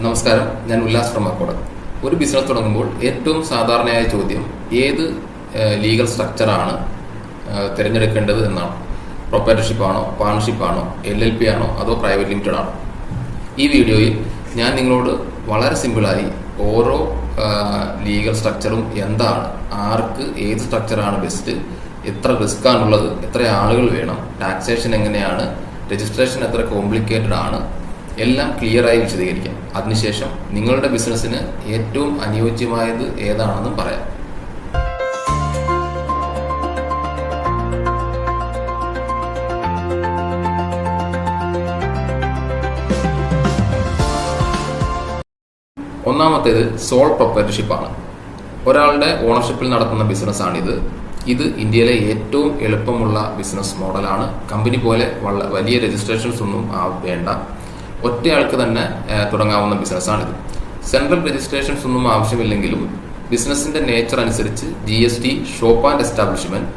നമസ്കാരം ഞാൻ ഉല്ലാസ് ഫ്രമക്കോട് ഒരു ബിസിനസ് തുടങ്ങുമ്പോൾ ഏറ്റവും സാധാരണയായ ചോദ്യം ഏത് ലീഗൽ സ്ട്രക്ചറാണ് തിരഞ്ഞെടുക്കേണ്ടത് എന്നാണ്. പ്രൊപ്പറേറ്റർഷിപ്പ് ആണോ പാർട്ണർഷിപ്പ് ആണോ എൽ എൽ പി ആണോ അതോ പ്രൈവറ്റ് ലിമിറ്റഡ് ആണോ? ഈ വീഡിയോയിൽ ഞാൻ നിങ്ങളോട് വളരെ സിമ്പിളായി ഓരോ ലീഗൽ സ്ട്രക്ചറും എന്താണ് ആർക്ക് ഏത് സ്ട്രക്ചറാണ് ബെസ്റ്റ് എത്ര റിസ്ക് ആണുള്ളത് എത്ര ആളുകൾ വേണം ടാക്സേഷൻ എങ്ങനെയാണ് രജിസ്ട്രേഷൻ എത്ര കോംപ്ലിക്കേറ്റഡ് ആണ് എല്ലാം ക്ലിയറായി വിശദീകരിക്കാം. അതിനുശേഷം നിങ്ങളുടെ ബിസിനസ്സിന് ഏറ്റവും അനുയോജ്യമായത് ഏതാണെന്നും പറയാം. ഒന്നാമത്തേത് സോൾ പ്രൊപ്പറേറ്റർഷിപ്പാണ് ഒരാളുടെ ഓണർഷിപ്പിൽ നടത്തുന്ന ബിസിനസ്സാണിത്. ഇത് ഇന്ത്യയിലെ ഏറ്റവും എളുപ്പമുള്ള ബിസിനസ് മോഡലാണ്. കമ്പനി പോലെ വലിയ രജിസ്ട്രേഷൻസ് ഒന്നും വേണ്ട. ഒറ്റയാൾക്ക് തന്നെ തുടങ്ങാവുന്ന ബിസിനസ്സാണിത്. സെൻട്രൽ രജിസ്ട്രേഷൻസ് ഒന്നും ആവശ്യമില്ലെങ്കിലും ബിസിനസിന്റെ നേച്ചർ അനുസരിച്ച് G S T shop and establishment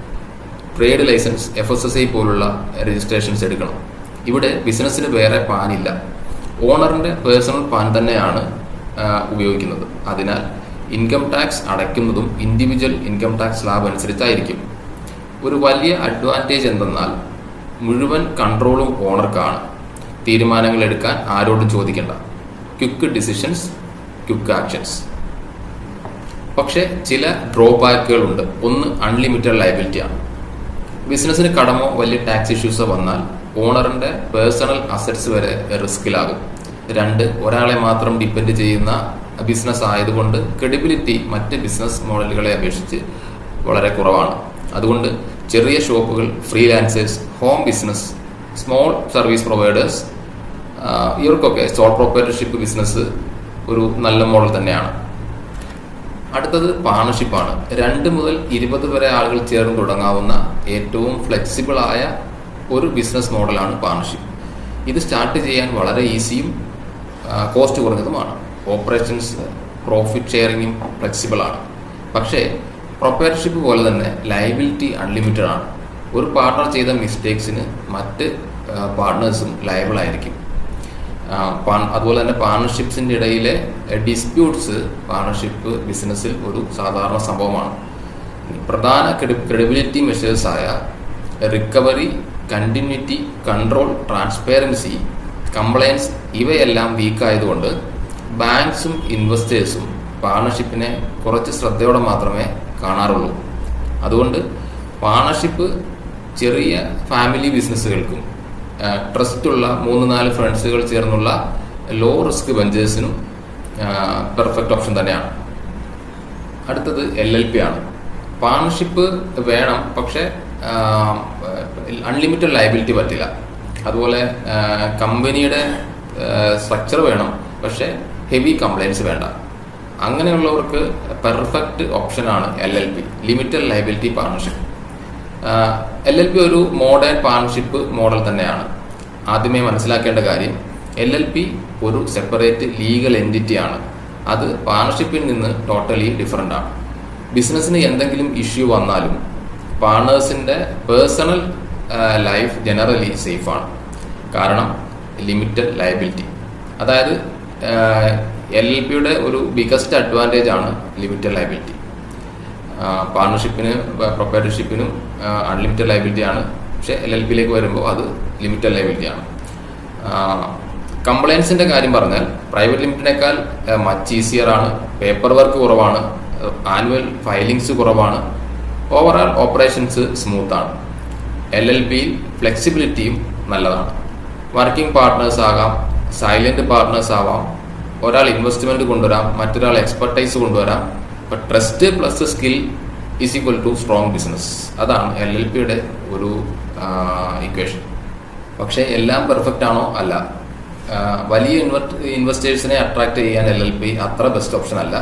trade licence F S S I പോലുള്ള രജിസ്ട്രേഷൻസ് എടുക്കണം. ഇവിടെ ബിസിനസ്സിന് വേറെ പാനില്ല. ഓണറിന്റെ പേഴ്സണൽ പാൻ തന്നെയാണ് ഉപയോഗിക്കുന്നത്. അതിനാൽ ഇൻകം ടാക്സ് അടയ്ക്കുന്നതും ഇൻഡിവിജ്വൽ ഇൻകം ടാക്സ് സ്ലാബ് അനുസരിച്ചായിരിക്കും. ഒരു വലിയ അഡ്വാന്റേജ് എന്തെന്നാൽ മുഴുവൻ കൺട്രോളും ഓണർക്കാണ്. തീരുമാനങ്ങൾ എടുക്കാൻ ആരോടും ചോദിക്കേണ്ട. ക്വിക്ക് ഡിസിഷൻസ് ക്വിക്ക് ആക്ഷൻസ് പക്ഷെ ചില ഡ്രോബാക്കുകളുണ്ട് ഒന്ന് അൺലിമിറ്റഡ് ലയബിലിറ്റി ആണ്. ബിസിനസ്സിന് കടമോ വലിയ ടാക്സ് ഇഷ്യൂസോ വന്നാൽ ഓണറിന്റെ പേഴ്സണൽ അസറ്റ്സ് വരെ റിസ്കിലാകും രണ്ട് ഒരാളെ മാത്രം ഡിപ്പെൻഡ് ചെയ്യുന്ന ബിസിനസ് ആയതുകൊണ്ട് ക്രെഡിബിലിറ്റി മറ്റ് ബിസിനസ് മോഡലുകളെ അപേക്ഷിച്ച് വളരെ കുറവാണ്. അതുകൊണ്ട് ചെറിയ ഷോപ്പുകൾ freelancers home business small service providers ഇവർക്കൊക്കെ സോൾ പ്രൊപ്പറേറ്റർഷിപ്പ് ബിസിനസ് ഒരു നല്ല മോഡൽ തന്നെയാണ്. അടുത്തത് പാർട്ണർഷിപ്പാണ് രണ്ട് മുതൽ ഇരുപത് വരെ ആളുകൾ ചേർന്ന് തുടങ്ങാവുന്ന ഏറ്റവും ഫ്ലെക്സിബിൾ ആയ ഒരു ബിസിനസ് മോഡലാണ് പാർട്ണർഷിപ്പ് ഇത് സ്റ്റാർട്ട് ചെയ്യാൻ വളരെ ഈസിയും കോസ്റ്റ് കുറഞ്ഞതുമാണ്. ഓപ്പറേഷൻസ് പ്രോഫിറ്റ് ഷെയറിങ്ങും ഫ്ലെക്സിബിൾ ആണ്. പക്ഷേ പ്രൊപ്പറേറ്റർഷിപ്പ് പോലെ തന്നെ ലയബിലിറ്റി അൺലിമിറ്റഡ് ആണ്. ഒരു പാർട്ണർ ചെയ്ത മിസ്റ്റേക്സിന് മറ്റ് പാർട്ണേഴ്സും ലയബിൾ ആയിരിക്കും. അതുപോലെ തന്നെ പാർട്ണർഷിപ്സിന്റെ ഇടയിലെ ഡിസ്പ്യൂട്ട്സ് പാർട്ണർഷിപ്പ് ബിസിനസ്സിൽ ഒരു സാധാരണ സംഭവമാണ്. പ്രധാന ക്രെഡിബിലിറ്റി മെഷേഴ്സ് ആയ recovery continuity control transparency compliance ഇവയെല്ലാം വീക്കായതുകൊണ്ട് ബാങ്ക്സും ഇൻവെസ്റ്റേഴ്സും പാർട്ണർഷിപ്പിനെ കുറച്ച് ശ്രദ്ധയോടെ മാത്രമേ കാണാറുള്ളൂ. അതുകൊണ്ട് പാർട്ണർഷിപ്പ് ചെറിയ ഫാമിലി ബിസിനസ്സുകൾക്കും ട്രസ്റ്റ് ഉള്ള മൂന്ന് നാല് ഫ്രണ്ട്സുകൾ ചേർന്നുള്ള ലോ റിസ്ക് വെഞ്ചേഴ്സിനും പെർഫെക്റ്റ് ഓപ്ഷൻ തന്നെയാണ്. അടുത്തത് എൽ എൽ പി ആണ്. പാർട്ണർഷിപ്പ് വേണം പക്ഷെ അൺലിമിറ്റഡ് ലയബിലിറ്റി പറ്റില്ല. അതുപോലെ കമ്പനിയുടെ സ്ട്രക്ചർ വേണം പക്ഷെ ഹെവി കംപ്ലയൻസ് വേണ്ട. അങ്ങനെയുള്ളവർക്ക് പെർഫെക്റ്റ് ഓപ്ഷനാണ് L L P. Limited liability partnership. L L P ഒരു മോഡേൺ പാർട്ണർഷിപ്പ് മോഡൽ തന്നെയാണ്. ആദ്യമേ മനസ്സിലാക്കേണ്ട കാര്യം എൽ എൽ പി ഒരു സെപ്പറേറ്റ് ലീഗൽ എന്റിറ്റി ആണ്. അത് പാർട്ണർഷിപ്പിൽ നിന്ന് ടോട്ടലി ഡിഫറെന്റ് ആണ്. ബിസിനസ്സിന് എന്തെങ്കിലും ഇഷ്യൂ വന്നാലും പാർട്ണേഴ്സിന്റെ പേഴ്സണൽ ലൈഫ് ജനറലി സേഫാണ് കാരണം ലിമിറ്റഡ് ലയബിലിറ്റി അതായത് എൽ എൽ പിയുടെ ഒരു ബിഗസ്റ്റ് അഡ്വാന്റേജ് ആണ് ലിമിറ്റഡ് ലയബിലിറ്റി പാർട്ണർഷിപ്പിന് പ്രൊപ്പറേറ്റർഷിപ്പിനും അൺലിമിറ്റഡ് ലയബിലിറ്റി ആണ്. പക്ഷേ എൽ എൽ പിയിലേക്ക് വരുമ്പോൾ അത് ലിമിറ്റഡ് ലയബിലിറ്റി ആണ്. കംപ്ലയൻസിന്റെ കാര്യം പറഞ്ഞാൽ പ്രൈവറ്റ് ലിമിറ്റിനേക്കാൾ മച്ച് ഈസിയർ ആണ്. പേപ്പർ വർക്ക് കുറവാണ്. ആനുവൽ ഫയലിങ്സ് കുറവാണ്. ഓവറാൾ ഓപ്പറേഷൻസ് സ്മൂത്താണ് എൽ എൽ പിയിൽ ഫ്ലെക്സിബിലിറ്റിയും നല്ലതാണ്. വർക്കിംഗ് പാർട്ട്നേഴ്സ് ആകാം സൈലന്റ് പാർട്ട്നേഴ്സ് ആവാം. ഒരാൾ ഇൻവെസ്റ്റ്മെന്റ് കൊണ്ടുവരാം മറ്റൊരാൾ എക്സ്പെർട്ടൈസ് കൊണ്ടുവരാം. ഇപ്പൊ trust plus skill is equal to strong business അതാണ് എൽ എൽ പിയുടെ ഒരു ഇക്വേഷൻ പക്ഷേ എല്ലാം പെർഫെക്റ്റ് ആണോ? അല്ല. വലിയ ഇൻവെസ്റ്റേഴ്സിനെ അട്രാക്ട് ചെയ്യാൻ എൽ എൽ പി അത്ര ബെസ്റ്റ് ഓപ്ഷൻ അല്ല.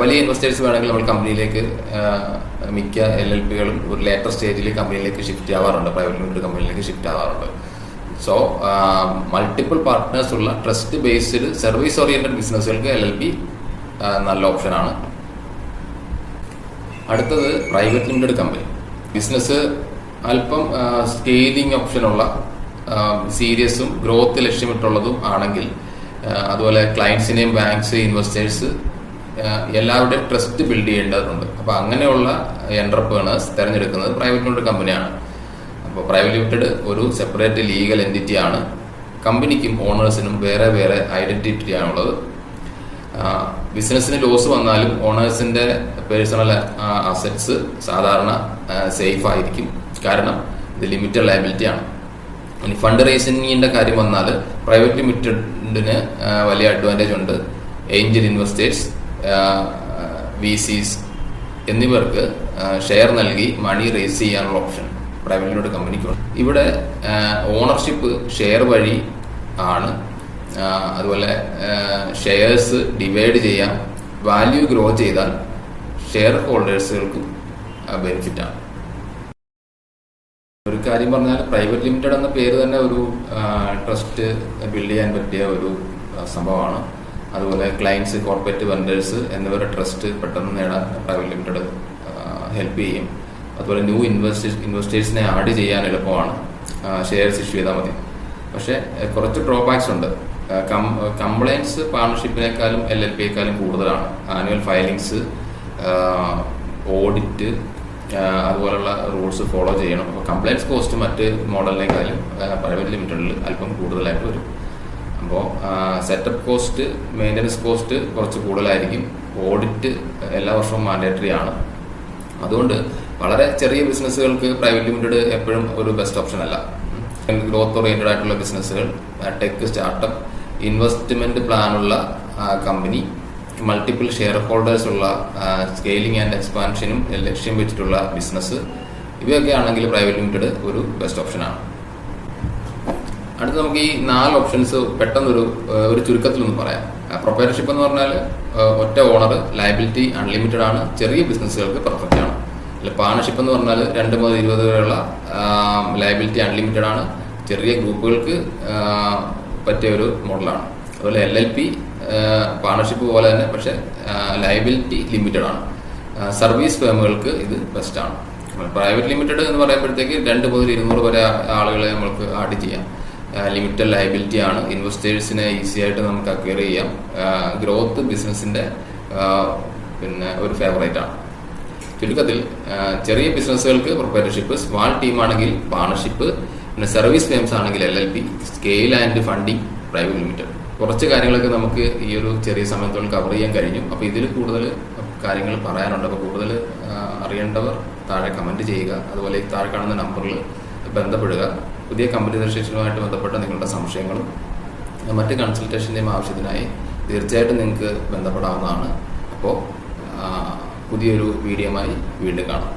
വലിയ ഇൻവെസ്റ്റേഴ്സ് വേണമെങ്കിൽ നമ്മൾ കമ്പനിയിലേക്ക് മിക്ക എൽ എൽ പികളും ഒരു ലേറ്റർ സ്റ്റേജിൽ കമ്പനിയിലേക്ക് ഷിഫ്റ്റ് ആവാറുണ്ട്. പ്രൈവറ്റ് ലിമിറ്റഡ് കമ്പനിയിലേക്ക് ഷിഫ്റ്റ് ആവാറുണ്ട്. സോ മൾട്ടിപ്പിൾ പാർട്ട്നേഴ്സ് ഉള്ള ട്രസ്റ്റ് ബേസ്ഡ് സർവീസ് ഓറിയന്റഡ് ബിസിനസ്സുകൾക്ക് എൽ എൽ പി നല്ല ഓപ്ഷനാണ് അടുത്തത് പ്രൈവറ്റ് ലിമിറ്റഡ് കമ്പനി ബിസിനസ് അല്പം സ്കെയിലിംഗ് ഓപ്ഷനുള്ള സീരിയസും ഗ്രോത്ത് ലക്ഷ്യമിട്ടുള്ളതും ആണെങ്കിൽ അതുപോലെ ക്ലയൻസിനെയും ബാങ്ക്സ് ഇൻവെസ്റ്റേഴ്സ് എല്ലാവരുടെയും ട്രസ്റ്റ് ബിൽഡ് ചെയ്യേണ്ടതുണ്ട്. അപ്പോൾ അങ്ങനെയുള്ള എന്റർപ്രണേഴ്സ് തിരഞ്ഞെടുക്കുന്നത് പ്രൈവറ്റ് ലിമിറ്റഡ് കമ്പനിയാണ് അപ്പോൾ പ്രൈവറ്റ് ലിമിറ്റഡ് ഒരു സെപ്പറേറ്റ് ലീഗൽ എന്റിറ്റി ആണ്. കമ്പനിക്കും ഓണേഴ്സിനും വേറെ വേറെ ഐഡന്റിറ്റി ആണുള്ളത് ബിസിനസ്സിന് ലോസ് വന്നാലും ഓണേഴ്സിന്റെ പേഴ്സണൽ അസറ്റ്സ് സാധാരണ സേഫ് ആയിരിക്കും. കാരണം ഇത് ലിമിറ്റഡ് ലയബിലിറ്റി ആണ്. ഇനി ഫണ്ട് റേസിംഗിന്റെ കാര്യം വന്നാൽ പ്രൈവറ്റ് ലിമിറ്റഡിന് വലിയ അഡ്വാന്റേജ് ഉണ്ട്. ഏഞ്ചൽ ഇൻവെസ്റ്റേഴ്സ് വി സീസ് എന്നിവർക്ക് ഷെയർ നൽകി മണി റേസ് ചെയ്യാനുള്ള ഓപ്ഷൻ പ്രൈവറ്റ് ലിമിറ്റഡ് കമ്പനിക്കുണ്ട് ഇവിടെ ഓണർഷിപ്പ് ഷെയർ വഴി ആണ് അതുപോലെ ഷെയർസ് ഡിവൈഡ് ചെയ്യാം വാല്യൂ ഗ്രോ ചെയ്താൽ ഷെയർ ഹോൾഡേഴ്സുകൾക്കും ബെനിഫിറ്റ് ആണ്. ഒരു കാര്യം പറഞ്ഞാൽ പ്രൈവറ്റ് ലിമിറ്റഡ് എന്ന പേര് തന്നെ ഒരു ട്രസ്റ്റ് ബിൽഡ് ചെയ്യാൻ പറ്റിയ ഒരു സംഭവമാണ്. അതുപോലെ ക്ലയൻസ് കോർപ്പറേറ്റ് വെൻഡേഴ്സ് എന്നിവരുടെ ട്രസ്റ്റ് പെട്ടെന്ന് നേടാൻ പ്രൈവറ്റ് ലിമിറ്റഡ് ഹെൽപ്പ് ചെയ്യും. അതുപോലെ ന്യൂ ഇൻവെസ്റ്റേഴ്സ് ഇൻവെസ്റ്റേഴ്സിനെ ആഡ് ചെയ്യാൻ എളുപ്പമാണ്. ഷെയർസ് ഇഷ്യൂ ചെയ്താൽ മതി. പക്ഷേ കുറച്ച് ഡ്രോബാക്സ് ഉണ്ട്. കംപ്ലൈൻസ് പാർട്ണർഷിപ്പിനേക്കാളും എൽ എൽ പിയേക്കാളും കൂടുതലാണ്. ആനുവൽ ഫയലിങ്സ് ഓഡിറ്റ് അതുപോലുള്ള റൂൾസ് ഫോളോ ചെയ്യണം. അപ്പോൾ കംപ്ലൈൻസ് കോസ്റ്റ് മറ്റ് മോഡലിനേക്കാളും പ്രൈവറ്റ് ലിമിറ്റഡിൽ അല്പം കൂടുതലായിട്ട് വരും. അപ്പോൾ സെറ്റപ്പ് കോസ്റ്റ് മെയിന്റനൻസ് കോസ്റ്റ് കുറച്ച് കൂടുതലായിരിക്കും. ഓഡിറ്റ് എല്ലാ വർഷവും മാൻഡേറ്ററി ആണ്. അതുകൊണ്ട് വളരെ ചെറിയ ബിസിനസ്സുകൾക്ക് പ്രൈവറ്റ് ലിമിറ്റഡ് എപ്പോഴും ഒരു ബെസ്റ്റ് ഓപ്ഷൻ അല്ല. ഗ്രോത്ത് ഓറിയന്റഡ് ആയിട്ടുള്ള ബിസിനസ്സുകൾ ടെക് സ്റ്റാർട്ടപ്പ് ഇൻവെസ്റ്റ്മെന്റ് പ്ലാനുള്ള കമ്പനി മൾട്ടിപ്പിൾ ഷെയർ ഹോൾഡേഴ്സ് ഉള്ള സ്കെയിലിംഗ് ആൻഡ് എക്സ്പാൻഷനും ലക്ഷ്യം വെച്ചിട്ടുള്ള ബിസിനസ് ഇവയൊക്കെ ആണെങ്കിൽ പ്രൈവറ്റ് ലിമിറ്റഡ് ഒരു ബെസ്റ്റ് ഓപ്ഷനാണ് അടുത്ത് നമുക്ക് ഈ നാല് ഓപ്ഷൻസ് പെട്ടെന്നൊരു ഒരു ചുരുക്കത്തിൽ ഒന്ന് പറയാം പ്രൊപ്പയർഷിപ്പ് എന്ന് പറഞ്ഞാൽ ഒറ്റ ഓണർ ലയബിലിറ്റി അൺലിമിറ്റഡ് ആണ് ചെറിയ ബിസിനസ്സുകൾക്ക് പെർഫെക്റ്റ് ആണ്. അല്ല പാർട്ണർഷിപ്പ് എന്ന് പറഞ്ഞാൽ രണ്ട് മുതൽ ഇരുപത് വരെയുള്ള ലയബിലിറ്റി അൺലിമിറ്റഡ് ആണ്. ചെറിയ ഗ്രൂപ്പുകൾക്ക് പറ്റിയ ഒരു മോഡലാണ്. അതുപോലെ എൽ എൽ പി പാർട്ണർഷിപ്പ് പോലെ തന്നെ പക്ഷേ ലയബിലിറ്റി ലിമിറ്റഡ് ആണ്. സർവീസ് ഫേമുകൾക്ക് ഇത് ബെസ്റ്റ് ആണ്. പ്രൈവറ്റ് ലിമിറ്റഡ് എന്ന് പറയുമ്പോഴത്തേക്ക് രണ്ട് മുതൽ ഇരുന്നൂറ് വരെ ആളുകളെ നമുക്ക് ആഡ് ചെയ്യാം. ലിമിറ്റഡ് ലയബിലിറ്റി ആണ്. ഇൻവെസ്റ്റേഴ്സിനെ ഈസി ആയിട്ട് നമുക്ക് അക്വയർ ചെയ്യാം. ഗ്രോത്ത് ബിസിനസിന്റെ പിന്നെ ഒരു ഫേവറേറ്റ് ആണ്. ചുരുക്കത്തിൽ ചെറിയ ബിസിനസ്സുകൾക്ക് പ്രൊപ്പറേറ്റർഷിപ്പ് സ്മാൾ ടീമാണെങ്കിൽ പാർട്ണർഷിപ്പ് പിന്നെ സർവീസ് ഫേംസ് ആണെങ്കിൽ L L P scale and funding private limited കുറച്ച് കാര്യങ്ങളൊക്കെ നമുക്ക് ഈ ഒരു ചെറിയ സമയത്തോളം കവർ ചെയ്യാൻ കഴിഞ്ഞു. അപ്പോൾ ഇതിൽ കൂടുതൽ കാര്യങ്ങൾ പറയാനുണ്ട്. അപ്പോൾ കൂടുതൽ അറിയേണ്ടവർ താഴെ കമന്റ് ചെയ്യുക. അതുപോലെ താഴെ കാണുന്ന നമ്പറിൽ ബന്ധപ്പെടുക. പുതിയ കമ്പനി രജിസ്ട്രേഷനുമായിട്ട് ബന്ധപ്പെട്ട നിങ്ങളുടെ സംശയങ്ങളും മറ്റ് കൺസൾട്ടേഷന്റെയും ആവശ്യത്തിനായി തീർച്ചയായിട്ടും നിങ്ങൾക്ക് ബന്ധപ്പെടാവുന്നതാണ്. അപ്പോൾ പുതിയൊരു വീഡിയോമായി വീണ്ടും കാണാം.